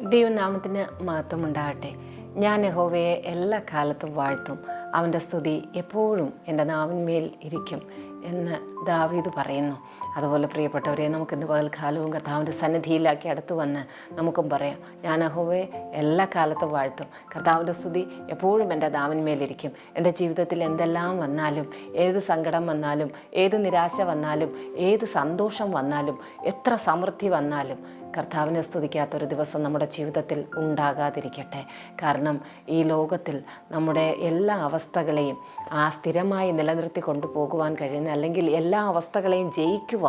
ദൈവനാമത്തിന് മഹത്വം ഉണ്ടാകട്ടെ ഞാൻ യഹോവയെ എല്ലാ കാലത്തും വാഴ്ത്തും. അവന്റെ സ്തുതി എപ്പോഴും എന്റെ നാവിന്മേൽ ഇരിക്കും എന്ന് ദാവീദ് പറയുന്നു. അതുപോലെ പ്രിയപ്പെട്ടവരെ നമുക്കിന്ന് പകൽക്കാലവും കർത്താവിന്റെ സന്നിധിയിലാക്കി അടുത്ത് വന്ന് നമുക്കും പറയാം ഞാൻ അഹോവെ എല്ലാ കാലത്തും വാഴ്ത്തും. കർത്താവിന്റെ സ്തുതി എപ്പോഴും എന്റെ ദാവന്മേലിരിക്കും എന്റെ ജീവിതത്തിൽ എന്തെല്ലാം വന്നാലും ഏത് സങ്കടം വന്നാലും ഏത് നിരാശ വന്നാലും ഏത് സന്തോഷം വന്നാലും എത്ര സമൃദ്ധി വന്നാലും കർത്താവിനെ സ്തുതിക്കാത്തൊരു ദിവസം നമ്മുടെ ജീവിതത്തിൽ ഉണ്ടാകാതിരിക്കട്ടെ. കാരണം ഈ ലോകത്തിൽ നമ്മുടെ എല്ലാ അവസ്ഥകളെയും ആ സ്ഥിരമായി നിലനിർത്തി കൊണ്ടുപോകുവാൻ കഴിയുന്ന അല്ലെങ്കിൽ എല്ലാ അവസ്ഥകളെയും ജയിക്കുവാൻ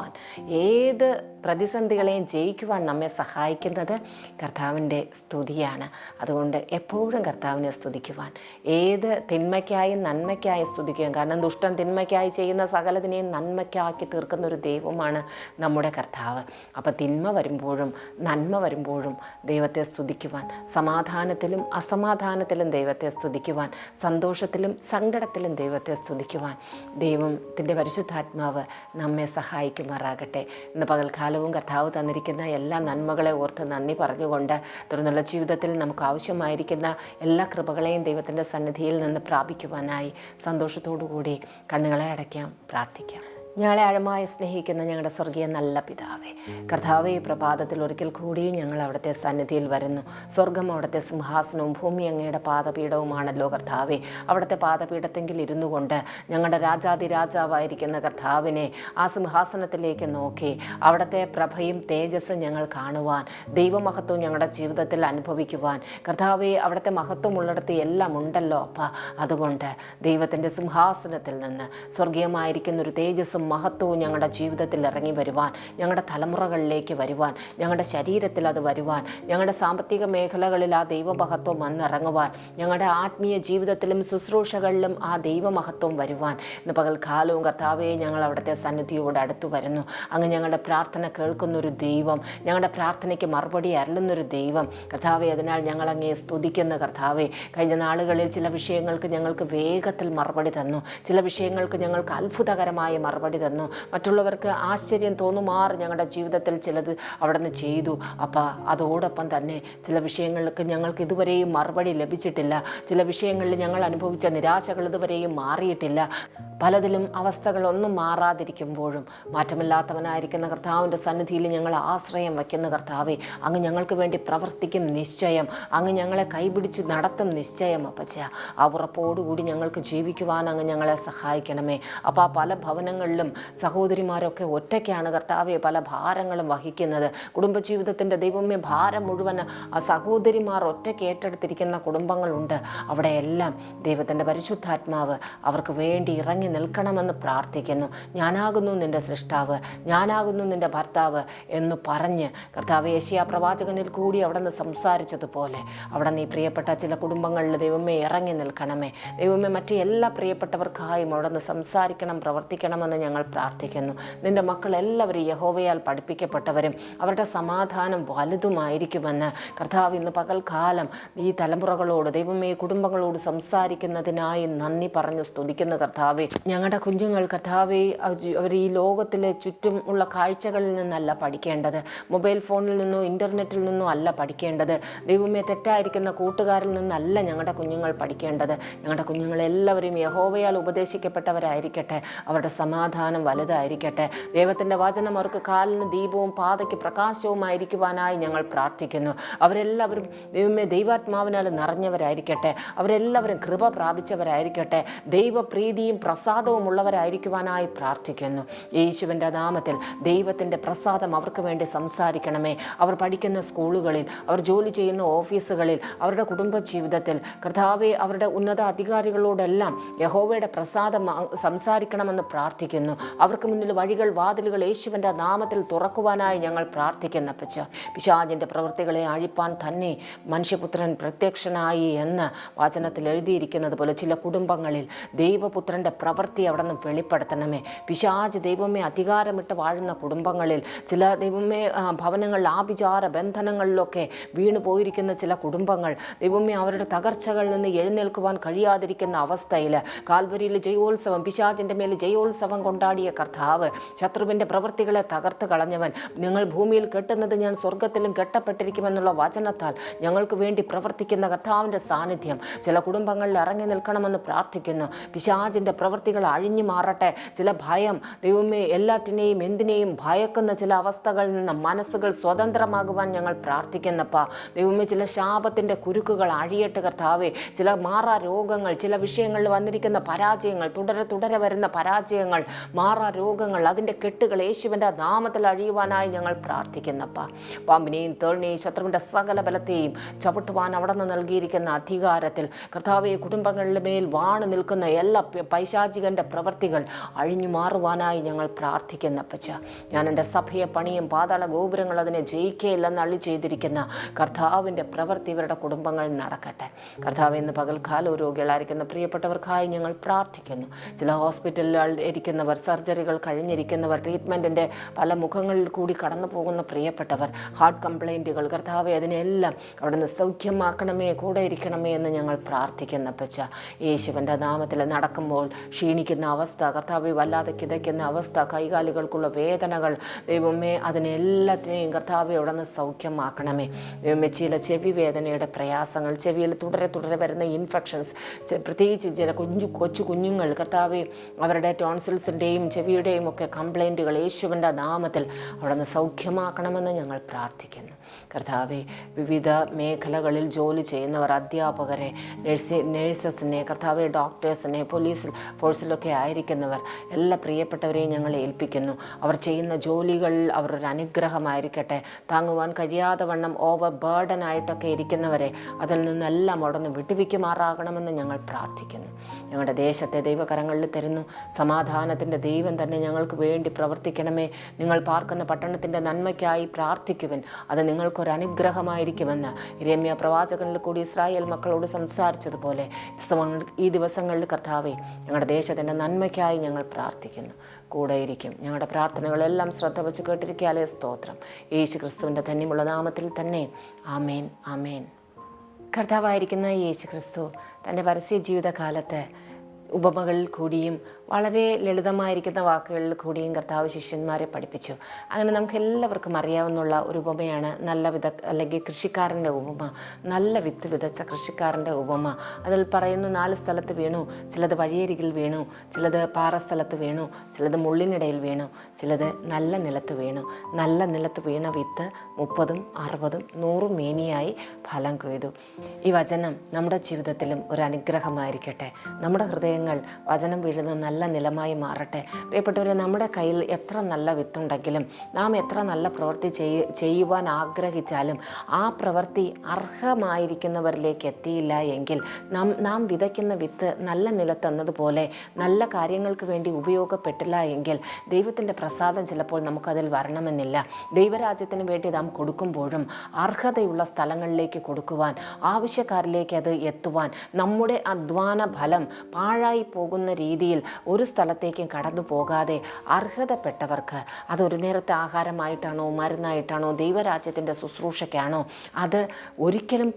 ഏത് പ്രതിസന്ധികളെയും ജയിക്കുവാൻ നമ്മെ സഹായിക്കുന്നത് കർത്താവിന്റെ സ്തുതിയാണ്. അതുകൊണ്ട് എപ്പോഴും കർത്താവിനെ സ്തുതിക്കുവാൻ ഏത് തിന്മയ്ക്കായും നന്മയ്ക്കായും സ്തുതിക്കുവാൻ. കാരണം ദുഷ്ടൻ തിന്മയ്ക്കായി ചെയ്യുന്ന സകലതിനെയും നന്മയ്ക്കാക്കി തീർക്കുന്ന ഒരു ദൈവമാണ് നമ്മുടെ കർത്താവ്. അപ്പോൾ തിന്മ വരുമ്പോഴും നന്മ വരുമ്പോഴും ദൈവത്തെ സ്തുതിക്കുവാൻ സമാധാനത്തിലും അസമാധാനത്തിലും ദൈവത്തെ സ്തുതിക്കുവാൻ സന്തോഷത്തിലും സങ്കടത്തിലും ദൈവത്തെ സ്തുതിക്കുവാൻ ദൈവത്തിന്റെ പരിശുദ്ധാത്മാവ് നമ്മെ സഹായിക്കുമാറാകട്ടെ ഇന്ന് പകൽക്കാലവും കർത്താവ് തന്നിരിക്കുന്ന എല്ലാ നന്മകളെ ഓർത്ത് നന്ദി പറഞ്ഞുകൊണ്ട് തുടർന്നുള്ള ജീവിതത്തിൽ നമുക്ക് ആവശ്യമായിരിക്കുന്ന എല്ലാ കൃപകളെയും ദൈവത്തിന്റെ സന്നിധിയിൽ നിന്ന് പ്രാപിക്കുവാനായി സന്തോഷത്തോടു കൂടി കണ്ണുകളെ അടയ്ക്കാം പ്രാർത്ഥിക്കാം. ഞങ്ങളെ ആഴമായി സ്നേഹിക്കുന്ന ഞങ്ങളുടെ സ്വർഗീയ നല്ല പിതാവേ. കർത്താവ് ഈ പ്രഭാതത്തിൽ ഒരിക്കൽ കൂടി ഞങ്ങൾ അവിടുത്തെ സന്നിധിയിൽ വരുന്നു. സ്വർഗം അവിടുത്തെ സിംഹാസനവും ഭൂമി അങ്ങയുടെ പാദപീഠവുമാണല്ലോ കർത്താവെ. അവിടുത്തെ പാദപീഠത്തെങ്കിൽ ഇരുന്നു കൊണ്ട് ഞങ്ങളുടെ രാജാതിരാജാവായിരിക്കുന്ന കർത്താവിനെ ആ സിംഹാസനത്തിലേക്ക് നോക്കി അവിടുത്തെ പ്രഭയും തേജസ്സും ഞങ്ങൾ കാണുവാൻ ദൈവമഹത്വം ഞങ്ങളുടെ ജീവിതത്തിൽ അനുഭവിക്കുവാൻ. കർത്താവെ അവിടുത്തെ മഹത്വമുള്ളിടത്ത് എല്ലാം ഉണ്ടല്ലോ അപ്പ. അതുകൊണ്ട് ദൈവത്തിന്റെ സിംഹാസനത്തിൽ നിന്ന് സ്വർഗീയമായിരിക്കുന്ന ഒരു തേജസ്സും മഹത്വവും ഞങ്ങളുടെ ജീവിതത്തിൽ ഇറങ്ങി വരുവാൻ ഞങ്ങളുടെ തലമുറകളിലേക്ക് വരുവാൻ ഞങ്ങളുടെ ശരീരത്തിൽ അത് വരുവാൻ ഞങ്ങളുടെ സാമ്പത്തിക മേഖലകളിൽ ആ ദൈവമഹത്വം വന്നിറങ്ങുവാൻ ഞങ്ങളുടെ ആത്മീയ ജീവിതത്തിലും ശുശ്രൂഷകളിലും ആ ദൈവമഹത്വം വരുവാൻ. ഇന്ന് പകൽക്കാലവും കർത്താവെ ഞങ്ങൾ അവിടുത്തെ സന്നിധിയോട് അടുത്തു വരുന്നു. അങ്ങ് ഞങ്ങളുടെ പ്രാർത്ഥന കേൾക്കുന്നൊരു ദൈവം ഞങ്ങളുടെ പ്രാർത്ഥനയ്ക്ക് മറുപടി അരുളുന്നൊരു ദൈവം. കർത്താവെ അതിനാൽ ഞങ്ങൾ അങ്ങേ സ്തുതിക്കുന്ന കർത്താവെ. കഴിഞ്ഞ നാളുകളിൽ ചില വിഷയങ്ങൾക്ക് ഞങ്ങൾക്ക് വേഗത്തിൽ മറുപടി തന്നു. ചില വിഷയങ്ങൾക്ക് ഞങ്ങൾക്ക് അത്ഭുതകരമായ മറുപടി തന്നു. മറ്റുള്ളവർക്ക് ആശ്ചര്യം തോന്നുമാറ് ഞങ്ങളുടെ ജീവിതത്തിൽ ചിലത് അവിടെ നിന്ന് ചെയ്തു. അപ്പോൾ അതോടൊപ്പം തന്നെ ചില വിഷയങ്ങൾക്ക് ഞങ്ങൾക്ക് ഇതുവരെയും മറുപടി ലഭിച്ചിട്ടില്ല. ചില വിഷയങ്ങളിൽ ഞങ്ങൾ അനുഭവിച്ച നിരാശകൾ ഇതുവരെയും മാറിയിട്ടില്ല. പലതിലും അവസ്ഥകളൊന്നും മാറാതിരിക്കുമ്പോഴും മാറ്റമില്ലാത്തവനായിരിക്കുന്ന കർത്താവിന്റെ സന്നിധിയിൽ ഞങ്ങൾ ആശ്രയം വയ്ക്കുന്ന കർത്താവെ അങ്ങ് ഞങ്ങൾക്ക് വേണ്ടി പ്രവർത്തിക്കും നിശ്ചയം. അങ്ങ് ഞങ്ങളെ കൈപിടിച്ച് നടത്തും നിശ്ചയം അപ്പച്ച. ആ ഉറപ്പോടുകൂടി ഞങ്ങൾക്ക് ജീവിക്കുവാൻ അങ്ങ് ഞങ്ങളെ സഹായിക്കണമേ. അപ്പോൾ ആ പല ഭവനങ്ങളിലും സഹോദരിമാരൊക്കെ ഒറ്റയ്ക്കാണ് കർത്താവെ പല ഭാരങ്ങളും വഹിക്കുന്നത്. കുടുംബജീവിതത്തിന്റെ ദൈവമേ ഭാരം മുഴുവൻ ആ സഹോദരിമാർ ഒറ്റയ്ക്ക് ഏറ്റെടുത്തിരിക്കുന്ന കുടുംബങ്ങളുണ്ട്. അവിടെയെല്ലാം ദൈവത്തിന്റെ പരിശുദ്ധാത്മാവ് അവർക്ക് വേണ്ടി ഇറങ്ങി നിൽക്കണമെന്ന് പ്രാർത്ഥിക്കുന്നു. ഞാനാകുന്നു നിന്റെ സൃഷ്ടാവ് ഞാനാകുന്നു നിന്റെ ഭർത്താവ് എന്ന് പറഞ്ഞ് കർത്താവ് ഏഷ്യ പ്രവാചകനിൽ കൂടി അവിടെ നിന്ന് സംസാരിച്ചതുപോലെ അവിടെ നീ പ്രിയപ്പെട്ട ചില കുടുംബങ്ങളിൽ ദൈവമേ ഇറങ്ങി നിൽക്കണമേ. ദൈവമേ മറ്റ് എല്ലാ പ്രിയപ്പെട്ടവർക്കായും അവിടെ നിന്ന് സംസാരിക്കണം പ്രവർത്തിക്കണമെന്ന് ഞങ്ങൾ പ്രാർത്ഥിക്കുന്നു. നിന്റെ മക്കൾ എല്ലാവരും യഹോവയാൽ പഠിപ്പിക്കപ്പെട്ടവരും അവരുടെ സമാധാനം വലുതുമായിരിക്കുമെന്ന് കർത്താവ് ഇന്ന് പകൽക്കാലം ഈ തലമുറകളോട് ദൈവമേ കുടുംബങ്ങളോട് സംസാരിക്കുന്നതിനായി നന്ദി പറഞ്ഞു സ്തുതിക്കുന്ന കർത്താവെ. ഞങ്ങളുടെ കുഞ്ഞുങ്ങൾ കർത്താവെ അവർ ഈ ലോകത്തിലെ ചുറ്റും ഉള്ള കാഴ്ചകളിൽ നിന്നല്ല പഠിക്കേണ്ടത്. മൊബൈൽ ഫോണിൽ നിന്നോ ഇന്റർനെറ്റിൽ നിന്നോ അല്ല പഠിക്കേണ്ടത്. ദൈവമേ തെറ്റായിരിക്കുന്ന കൂട്ടുകാരിൽ നിന്നല്ല ഞങ്ങളുടെ കുഞ്ഞുങ്ങൾ പഠിക്കേണ്ടത്. ഞങ്ങളുടെ കുഞ്ഞുങ്ങളെല്ലാവരും യഹോവയാൽ ഉപദേശിക്കപ്പെട്ടവരായിരിക്കട്ടെ. അവരുടെ സമാധാനം വലുതായിരിക്കട്ടെ. ദൈവത്തിന്റെ വചനം അവർക്ക് കാലിന് ദീപവും പാതയ്ക്ക് പ്രകാശവുമായിരിക്കുവാനായി ഞങ്ങൾ പ്രാർത്ഥിക്കുന്നു. അവരെല്ലാവരും ദൈവമേ ദൈവാത്മാവിനാൽ നിറഞ്ഞവരായിരിക്കട്ടെ. അവരെല്ലാവരും കൃപ പ്രാപിച്ചവരായിരിക്കട്ടെ. ദൈവപ്രീതിയും പ്രസാദവും ഉള്ളവരായിരിക്കുവാനായി പ്രാർത്ഥിക്കുന്നു. യേശുവിന്റെ നാമത്തിൽ ദൈവത്തിന്റെ പ്രസാദം അവർക്ക് വേണ്ടി സംസാരിക്കണമേ. അവർ പഠിക്കുന്ന സ്കൂളുകളിൽ അവർ ജോലി ചെയ്യുന്ന ഓഫീസുകളിൽ അവരുടെ കുടുംബ ജീവിതത്തിൽ കർത്താവെ അവരുടെ ഉന്നത അധികാരികളോടെല്ലാം യഹോവയുടെ പ്രസാദം സംസാരിക്കണമെന്ന് പ്രാർത്ഥിക്കുന്നു. അവർക്ക് മുന്നിൽ വഴികൾ വാതിലുകൾ യേശുവിന്റെ നാമത്തിൽ തുറക്കുവാനായി ഞങ്ങൾ പ്രാർത്ഥിക്കുന്ന പച്ച പിശാജിന്റെ പ്രവൃത്തികളെ അഴിപ്പാൻ തന്നെ മനുഷ്യപുത്രൻ പ്രത്യക്ഷനായി എന്ന് വചനത്തിൽ എഴുതിയിരിക്കുന്നത് പോലെ ചില കുടുംബങ്ങളിൽ ദൈവപുത്രന്റെ പ്രവൃത്തി പ്രവൃത്തി അവിടെ നിന്ന് വെളിപ്പെടുത്തണമേ. പിശാജ് ദൈവമേ അധികാരമിട്ട് വാഴുന്ന കുടുംബങ്ങളിൽ ചില ദൈവമേ ഭവനങ്ങളിൽ ആഭിചാര ബന്ധനങ്ങളിലൊക്കെ വീണു പോയിരിക്കുന്ന ചില കുടുംബങ്ങൾ ദൈവമേ അവരുടെ തകർച്ചകളിൽ നിന്ന് എഴുന്നേൽക്കുവാൻ കഴിയാതിരിക്കുന്ന അവസ്ഥയിൽ കാൽവരിയിൽ ജയോത്സവം പിശാജിന്റെ മേൽ ജയോത്സവം കൊണ്ടാടിയ കർത്താവ് ശത്രുവിന്റെ പ്രവൃത്തികളെ തകർത്ത് കളഞ്ഞവൻ നിങ്ങൾ ഭൂമിയിൽ കെട്ടുന്നത് ഞാൻ സ്വർഗത്തിലും കെട്ടപ്പെട്ടിരിക്കുമെന്നുള്ള വചനത്താൽ ഞങ്ങൾക്ക് വേണ്ടി പ്രവർത്തിക്കുന്ന കർത്താവിന്റെ സാന്നിധ്യം ചില കുടുംബങ്ങളിൽ ഇറങ്ങി നിൽക്കണമെന്ന് പ്രാർത്ഥിക്കുന്നു. പിശാചിന്റെ പ്രവൃത്തികൾ അഴിഞ്ഞു മാറട്ടെ. ചില ഭയം ദൈവമേ എല്ലാറ്റിനെയും എന്തിനേയും ഭയക്കുന്ന ചില അവസ്ഥകളിൽ നിന്ന് മനസ്സുകൾ സ്വതന്ത്രമാകുവാൻ ഞങ്ങൾ പ്രാർത്ഥിക്കുന്നപ്പ. ദൈവമേ ചില ശാപത്തിന്റെ കുരുക്കുകൾ അഴിയട്ടെ കർത്താവേ. ചില മാറാ രോഗങ്ങൾ ചില വിഷയങ്ങളിൽ വന്നിരിക്കുന്ന പരാജയങ്ങൾ തുടരെ തുടരെ വരുന്ന പരാജയങ്ങൾ മാറാ രോഗങ്ങൾ അതിന്റെ കെട്ടുകൾ യേശുവിന്റെ നാമത്തിൽ അഴിയുവാനായി ഞങ്ങൾ പ്രാർത്ഥിക്കുന്നപ്പ. പാമ്പിനെയും തേളിനെയും ശത്രുവിന്റെ സകല ബലത്തെയും ചവിട്ടുവാൻ അവിടെ നിന്ന് നൽകിയിരിക്കുന്ന അധികാരത്തിൽ കർത്താവെ കുടുംബങ്ങളുടെ മേൽ വാണു നിൽക്കുന്ന എല്ലാ പ- പൈശാചികന്റെ പ്രവൃത്തികൾ അഴിഞ്ഞു മാറുവാനായി ഞങ്ങൾ പ്രാർത്ഥിക്കുന്ന പച്ച ഞാൻ എന്റെ സഭയെ പണിയും പാതാള ഗോപുരങ്ങൾ അതിനെ ജയിക്കുകയില്ലെന്ന് അള്ളി ചെയ്തിരിക്കുന്ന കർത്താവിന്റെ പ്രവൃത്തി ഇവരുടെ കുടുംബങ്ങൾ നടക്കട്ടെ. കർത്താവ് ഇന്ന് പകൽക്കാലം രോഗികളായിരിക്കുന്ന പ്രിയപ്പെട്ടവർക്കായി ഞങ്ങൾ പ്രാർത്ഥിക്കുന്നു. ചില ഹോസ്പിറ്റലുകൾ ഇരിക്കുന്നവർ സർജറികൾ കഴിഞ്ഞിരിക്കുന്നവർ ട്രീറ്റ്മെന്റിന്റെ പല മുഖങ്ങളിൽ കൂടി കടന്നു പോകുന്ന പ്രിയപ്പെട്ടവർ ഹാർട്ട് കംപ്ലൈന്റുകൾ കർത്താവെ അതിനെല്ലാം അവിടുന്ന് സൗഖ്യമാക്കണമേ കൂടെ ഇരിക്കണമേ എന്ന് ഞങ്ങൾ പ്രാർത്ഥിക്കുന്ന പച്ച യേശുവിന്റെ നാമത്തിൽ നടക്കുമ്പോൾ ക്ഷീണിക്കുന്ന അവസ്ഥ കർത്താവ് വല്ലാതെ കിതയ്ക്കുന്ന അവസ്ഥ കൈകാലുകൾക്കുള്ള വേദനകൾ ദൈവമേ അതിനെല്ലാത്തിനെയും കർത്താവ് അവിടെ നിന്ന് സൗഖ്യമാക്കണമേ. ദൈവമേ ചില ചെവി വേദനയുടെ പ്രയാസങ്ങൾ ചെവിയിൽ തുടരെ തുടരെ വരുന്ന ഇൻഫെക്ഷൻസ് പ്രത്യേകിച്ച് ചില കുഞ്ഞു കൊച്ചു കുഞ്ഞുങ്ങൾ കർത്താവ് അവരുടെ ടോൺസിൽസിന്റെയും ചെവിയുടെയും ഒക്കെ കംപ്ലൈന്റുകൾ യേശുവിന്റെ നാമത്തിൽ അവിടെ നിന്ന് സൗഖ്യമാക്കണമെന്ന് ഞങ്ങൾ പ്രാർത്ഥിക്കുന്നു. കർത്താവെ വിവിധ മേഖലകളിൽ ജോലി ചെയ്യുന്നവർ അധ്യാപകരെ നഴ്സി നേഴ്സസിനെ കർത്താവെ ഡോക്ടേഴ്സിനെ പോലീസ് ഫോഴ്സിലൊക്കെ ആയിരിക്കുന്നവർ എല്ലാ പ്രിയപ്പെട്ടവരെയും ഞങ്ങൾ ഏൽപ്പിക്കുന്നു. അവർ ചെയ്യുന്ന ജോലികൾ അവരൊരു അനുഗ്രഹമായിരിക്കട്ടെ. താങ്ങുവാൻ കഴിയാതെ വണ്ണം ഓവർ ബേർഡനായിട്ടൊക്കെ ഇരിക്കുന്നവരെ അതിൽ നിന്നെല്ലാം അവിടെ നിന്ന് വിട്ടുവിക്കുമാറാകണമെന്ന് ഞങ്ങൾ പ്രാർത്ഥിക്കുന്നു. ഞങ്ങളുടെ ദേശത്തെ ദൈവകരങ്ങളിൽ തരുന്നു. സമാധാനത്തിന്റെ ദൈവം തന്നെ ഞങ്ങൾക്ക് വേണ്ടി പ്രവർത്തിക്കണമേ. നിങ്ങൾ പാർക്കുന്ന പട്ടണത്തിന്റെ നന്മയ്ക്കായി പ്രാർത്ഥിക്കുവൻ. അത് നിങ്ങൾക്കൊരു അനുഗ്രഹമായിരിക്കുമെന്ന് രമ്യ പ്രവാചകനിൽ കൂടി ഇസ്രായേൽ മക്കളോട് സംസാരിച്ചതുപോലെ. ഈ ദിവസങ്ങളിൽ കർത്താവെ ഞങ്ങളുടെ ദേശത്തിന്റെ നന്മയ്ക്കായി ഞങ്ങൾ പ്രാർത്ഥിക്കുന്നു. കൂടെയിരിക്കും. ഞങ്ങളുടെ പ്രാർത്ഥനകളെല്ലാം ശ്രദ്ധ വെച്ച് കേട്ടിരിക്കാലേ സ്തോത്രം. യേശു ക്രിസ്തുവിന്റെ തന്നെയുള്ള നാമത്തിൽ തന്നെ. ആമേൻ ആമേൻ. കർത്താവായിരിക്കുന്ന യേശു ക്രിസ്തു തന്റെ പരസ്യ ജീവിതകാലത്ത് ഉപമകളിൽ കൂടിയും വളരെ ലളിതമായിരിക്കുന്ന വാക്കുകളിൽ കൂടിയും കർത്താവ് ശിഷ്യന്മാരെ പഠിപ്പിച്ചു. അങ്ങനെ നമുക്ക് എല്ലാവർക്കും അറിയാവുന്നുള്ള ഒരു ഉപമയാണ് നല്ല വിത അല്ലെങ്കിൽ കൃഷിക്കാരന്റെ ഉപമ. നല്ല വിത്ത് വിതച്ച കൃഷിക്കാരന്റെ ഉപമ. അതിൽ പറയുന്നു നാല് സ്ഥലത്ത് വീണു ചിലത് വഴിയരികിൽ വീണു ചിലത് പാറസ്ഥലത്ത് വീണു ചിലത് മുള്ളിനിടയിൽ വീണു ചിലത് നല്ല നിലത്ത് വീണു. നല്ല നിലത്ത് വീണ വിത്ത് മുപ്പതും അറുപതും നൂറും മേനിയായി ഫലം കൊയ്തു. ഈ വചനം നമ്മുടെ ജീവിതത്തിലും ഒരു അനുഗ്രഹമായിരിക്കട്ടെ. നമ്മുടെ ഹൃദയങ്ങൾ വചനം വീഴുന്ന നല്ല നിലമായി മാറട്ടെ. പ്രിയപ്പെട്ടവരെ നമ്മുടെ കയ്യിൽ എത്ര നല്ല വിത്തുണ്ടെങ്കിലും നാം എത്ര നല്ല പ്രവൃത്തി ചെയ്യ ചെയ്യുവാൻ ആഗ്രഹിച്ചാലും ആ പ്രവൃത്തി അർഹമായിരിക്കുന്നവരിലേക്ക് എത്തിയില്ല എങ്കിൽ നാം നാം വിതയ്ക്കുന്ന വിത്ത് നല്ല നിലത്തെന്നതുപോലെ നല്ല കാര്യങ്ങൾക്ക് വേണ്ടി ഉപയോഗപ്പെട്ടില്ല എങ്കിൽ ദൈവത്തിന്റെ പ്രസാദം ചിലപ്പോൾ നമുക്കതിൽ വരണമെന്നില്ല. ദൈവരാജ്യത്തിന് വേണ്ടി നാം കൊടുക്കുമ്പോഴും അർഹതയുള്ള സ്ഥലങ്ങളിലേക്ക് കൊടുക്കുവാൻ ആവശ്യക്കാരിലേക്ക് അത് എത്തുവാൻ നമ്മുടെ അധ്വാന ഫലം പാഴായി പോകുന്ന രീതിയിൽ ഒരു സ്ഥലത്തേക്കും കടന്നു പോകാതെ അർഹതപ്പെട്ടവർക്ക് അതൊരു നേരത്തെ ആഹാരമായിട്ടാണോ മരുന്നായിട്ടാണോ ദൈവരാജ്യത്തിന്റെ ശുശ്രൂഷയ്ക്കാണോ അത് ഒരിക്കലും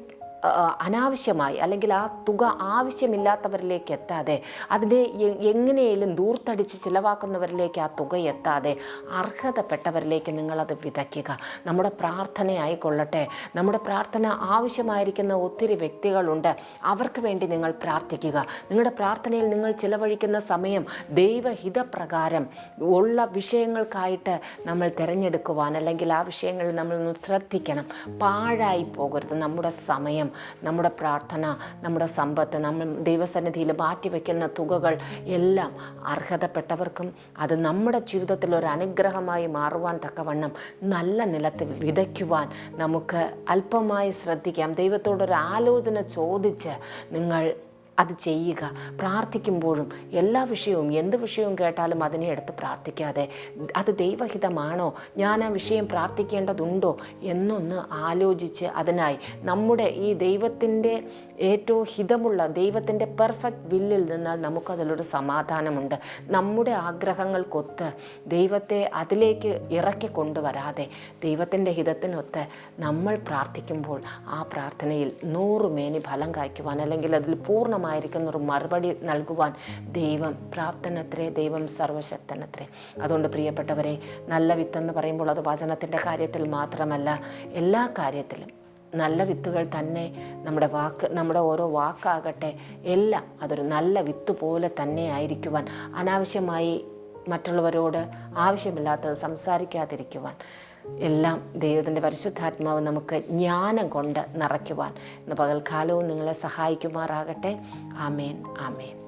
അനാവശ്യമായി അല്ലെങ്കിൽ ആ തുക ആവശ്യമില്ലാത്തവരിലേക്ക് എത്താതെ അതിനെ എങ്ങനെയും ദൂർത്തടിച്ച് ചിലവാക്കുന്നവരിലേക്ക് ആ തുക എത്താതെ അർഹതപ്പെട്ടവരിലേക്ക് നിങ്ങളത് വിതയ്ക്കുക. നമ്മുടെ പ്രാർത്ഥനയായിക്കൊള്ളട്ടെ നമ്മുടെ പ്രാർത്ഥന ആവശ്യമായിരിക്കുന്ന ഒത്തിരി വ്യക്തികളുണ്ട്. അവർക്ക് വേണ്ടി നിങ്ങൾ പ്രാർത്ഥിക്കുക. നിങ്ങളുടെ പ്രാർത്ഥനയിൽ നിങ്ങൾ ചിലവഴിക്കുന്ന സമയം ദൈവഹിതപ്രകാരം ഉള്ള വിഷയങ്ങൾക്കായിട്ട് നമ്മൾ തിരഞ്ഞെടുക്കുവാൻ അല്ലെങ്കിൽ ആ വിഷയങ്ങളിൽ നമ്മൾ ശ്രദ്ധിക്കണം. പാഴായി പോകരുത്. നമ്മുടെ സമയം നമ്മുടെ പ്രാർത്ഥന നമ്മുടെ സമ്പത്ത് നമ്മൾ ദൈവസന്നിധിയിൽ മാറ്റിവെക്കുന്ന തുകകൾ എല്ലാം അർഹതപ്പെട്ടവർക്കും അത് നമ്മുടെ ജീവിതത്തിൽ ഒരു അനുഗ്രഹമായി മാറുവാൻ തക്കവണ്ണം നല്ല നിലത്ത് വിതയ്ക്കുവാൻ നമുക്ക് അല്പമായി ശ്രദ്ധിക്കാം. ദൈവത്തോടൊരു ആലോചന ചോദിച്ച് നിങ്ങൾ അത് ചെയ്യുക. പ്രാർത്ഥിക്കുമ്പോഴും എല്ലാ വിഷയവും എന്ത് വിഷയവും കേട്ടാലും അതിനെ എടുത്ത് പ്രാർത്ഥിക്കാതെ അത് ദൈവഹിതമാണോ? ഞാൻ ആ വിഷയം പ്രാർത്ഥിക്കേണ്ടതുണ്ടോ? എന്നൊന്ന് ആലോചിച്ച് അതിനായി നമ്മുടെ ഈ ദൈവത്തിന്റെ ഏറ്റവും ഹിതമുള്ള ദൈവത്തിന്റെ പെർഫെക്റ്റ് വില്ലിൽ നിന്നാൽ നമുക്കതിലൊരു സമാധാനമുണ്ട്. നമ്മുടെ ആഗ്രഹങ്ങൾക്കൊത്ത് ദൈവത്തെ അതിലേക്ക് ഇറക്കി കൊണ്ടുവരാതെ ദൈവത്തിന്റെ ഹിതത്തിനൊത്ത് നമ്മൾ പ്രാർത്ഥിക്കുമ്പോൾ ആ പ്രാർത്ഥനയിൽ നൂറുമേനി ഫലം കായ്ക്കുവാൻ അല്ലെങ്കിൽ അതിൽ പൂർണമായിരിക്കുന്ന ഒരു മറുപടി നൽകുവാൻ ദൈവം പ്രാപ്തനത്രേ ദൈവം സർവശക്തനത്രേ. അതുകൊണ്ട് പ്രിയപ്പെട്ടവരെ നല്ല വിത്തെന്ന് പറയുമ്പോൾ അത് വചനത്തിന്റെ കാര്യത്തിൽ മാത്രമല്ല എല്ലാ കാര്യത്തിലും. നല്ല വിത്തുകൾ തന്നെ നമ്മുടെ വാക്ക് നമ്മുടെ ഓരോ വാക്കാകട്ടെ എല്ലാം അതൊരു നല്ല വിത്ത് പോലെ തന്നെ ആയിരിക്കുവാൻ അനാവശ്യമായി മറ്റുള്ളവരോട് ആവശ്യമില്ലാത്തത് സംസാരിക്കാതിരിക്കുവാൻ എല്ലാം ദൈവത്തിന്റെ പരിശുദ്ധാത്മാവ് നമുക്ക് ജ്ഞാനം കൊണ്ട് നിറയ്ക്കുവാൻ. ഇന്ന് പകൽക്കാലവും നിങ്ങളെ സഹായിക്കുമാറാകട്ടെ. ആമേൻ ആമേൻ.